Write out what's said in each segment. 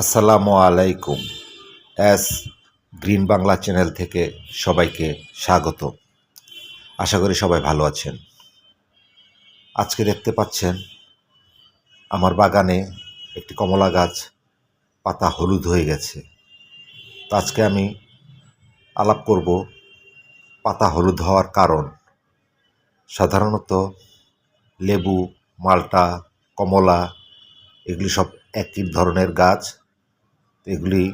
আসসালামু আলাইকুম। S green Bangla channel থেকে সবাইকে স্বাগত। আশা করি সবাই ভালো আছেন। আজকে দেখতে পাচ্ছেন আমার বাগানে একটি কমলা গাছ, পাতা হলুদ হয়ে গেছে। তো আজকে আমি আলাপ করব পাতা হলুদ হওয়ার কারণ। সাধারণত লেবু, মাল্টা, কমলা, এগুলি সব একই ধরনের গাছ। এগুলি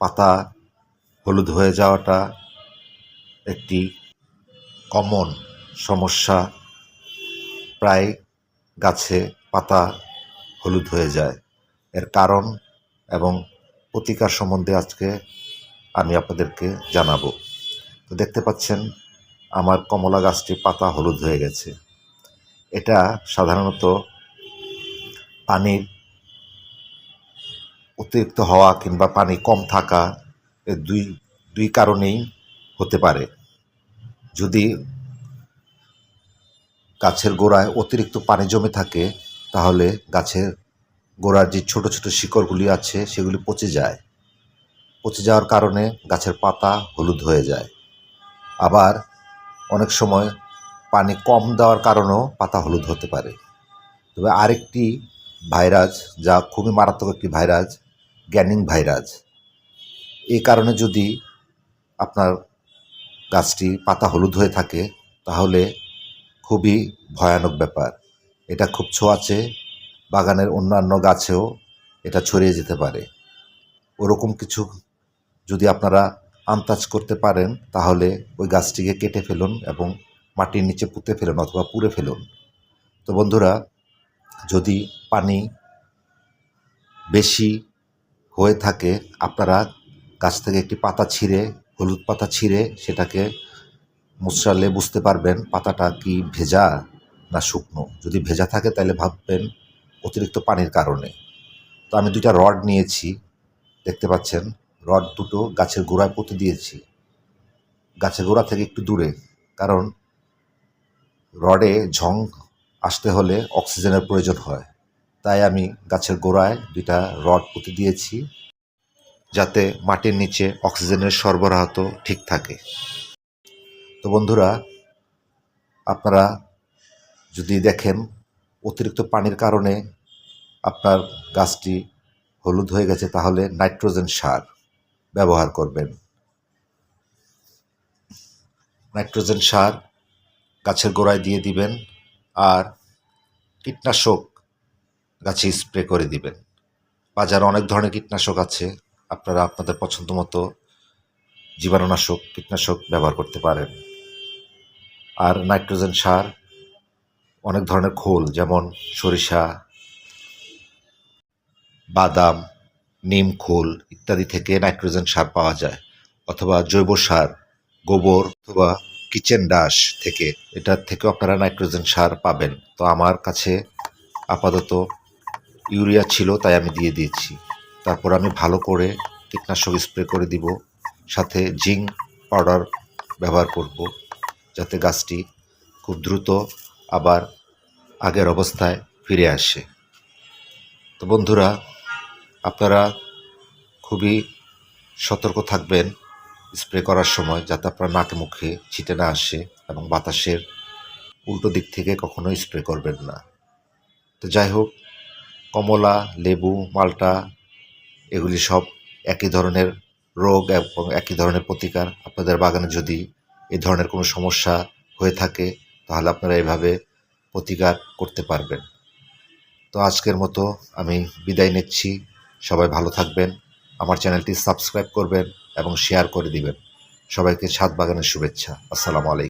পাতা হলুদ হয়ে যাওয়াটা একটি কমন সমস্যা। প্রায় গাছে পাতা হলুদ হয়ে যায়। এর কারণ এবং প্রতিকার সম্বন্ধে আজকে আমি আপনাদেরকে জানাব। তো দেখতে পাচ্ছেন, আমার কমলা গাছটি পাতা হলুদ হয়ে গেছে। এটা সাধারণত পানির অতিরিক্ত হওয়া কিংবা পানি কম থাকা দুই দুই কারণেই হতে পারে। যদি গাছের গোড়ায় অতিরিক্ত পানি জমে থাকে, তাহলে গাছের গোড়ার যে ছোট ছোট শিকড়গুলি আছে, সেগুলি পচে যায়। পচে যাওয়ার কারণে গাছের পাতা হলুদ হয়ে যায়। আবার অনেক সময় পানি কম দেওয়ার কারণেও পাতা হলুদ হতে পারে। তবে আরেকটি ভাইরাস, যা খুবই মারাত্মক একটি ভাইরাস গ্যানিং ভাইরাস। এই কারণে যদি আপনার গাছটি পাতা হলুদ হয়ে থাকে, তাহলে খুবই ভয়ানক ব্যাপার। এটা খুব ছোঁয়াচে, বাগানের অন্যান্য গাছেও এটা ছড়িয়ে যেতে পারে। ওরকম কিছু যদি আপনারা আন্দাজ করতে পারেন, তাহলে ওই গাছটিকে কেটে ফেলুন এবং মাটির নিচে পুঁতে ফেলুন অথবা পুড়ে ফেলুন। তো বন্ধুরা, যদি পানি বেশি হয়ে থাকে, আপনারা গাছ থেকে একটি পাতা ছিঁড়ে, হলুদ পাতা ছিঁড়ে সেটাকে মুছড়ালে বুঝতে পারবেন পাতাটা কি ভেজা না শুকনো। যদি ভেজা থাকে তাহলে ভাববেন অতিরিক্ত পানির কারণে। তো আমি দুইটা রড নিয়েছি, দেখতে পাচ্ছেন। রড দুটো গাছের গোড়ায় পুঁতে দিয়েছি। গাছের গোড়া থেকে একটু দূরে, কারণ রডে ঝং আসতে হলে অক্সিজেনের প্রয়োজন হয়। তাই আমি গাছের গোড়ায় দুইটা রড পুঁতে দিয়েছি। যাতে মাটির নিচে অক্সিজেনের সরবরাহ তো ঠিক থাকে। তো বন্ধুরা, আপনারা যদি দেখেন, অতিরিক্ত পানির কারণে আপনার গাছটি হলুদ হয়ে গেছে, তাহলে নাইট্রোজেন সার ব্যবহার করবেন। নাইট্রোজেন সার গাছের গোড়ায় দিয়ে দিবেন আর কীটনাশক গাছে স্প্রে করে দিবেন। বাজারে অনেক ধরনের কীটনাশক আছে আপনারা আপনাদের পছন্দ মতো জীবাণুনাশক, কীটনাশক ব্যবহার করতে পারেন। আর নাইট্রোজেন সার, অনেক ধরনের খোল, যেমন সরিষা, বাদাম, নিম খোল ইত্যাদি থেকে নাইট্রোজেন সার পাওয়া যায়, অথবা জৈব সার, গোবর অথবা কিচেন ডাস থেকে, এটার থেকেও আপনারা নাইট্রোজেন সার পাবেন। তো আমার কাছে আপাতত ইউরিয়া ছিল, তাই আমি দিয়ে দিয়েছি। তারপর আমি ভালো করে কীটনাশক স্প্রে করে দিব, সাথে জিঙ্ক পাউডার ব্যবহার করব, যাতে গাছটি খুব দ্রুত আবার আগের অবস্থায় ফিরে আসে। তো বন্ধুরা, আপনারা খুবই সতর্ক থাকবেন স্প্রে করার সময়, যাতে আপনার নাকে মুখে ছিটে না আসে এবং বাতাসের উল্টো দিক থেকে কখনোই স্প্রে করবেন না। তো যাই হোক, কমলা, লেবু, মাল্টা এগুলি সব একই ধরনের রোগ এবং একই ধরনের প্রতিকার। আপনাদের বাগানে যদি এই ধরনের কোনো সমস্যা হয়ে থাকে, তাহলে আপনারা এভাবে প্রতিকার করতে পারবেন। তো আজকের মতো আমি বিদায় নিচ্ছি। সবাই ভালো থাকবেন, আমার চ্যানেলটি সাবস্ক্রাইব করবেন এবং শেয়ার করে দিবেন। সবাইকে ছাদ বাগানের শুভেচ্ছা। আসসালামু আলাইকুম।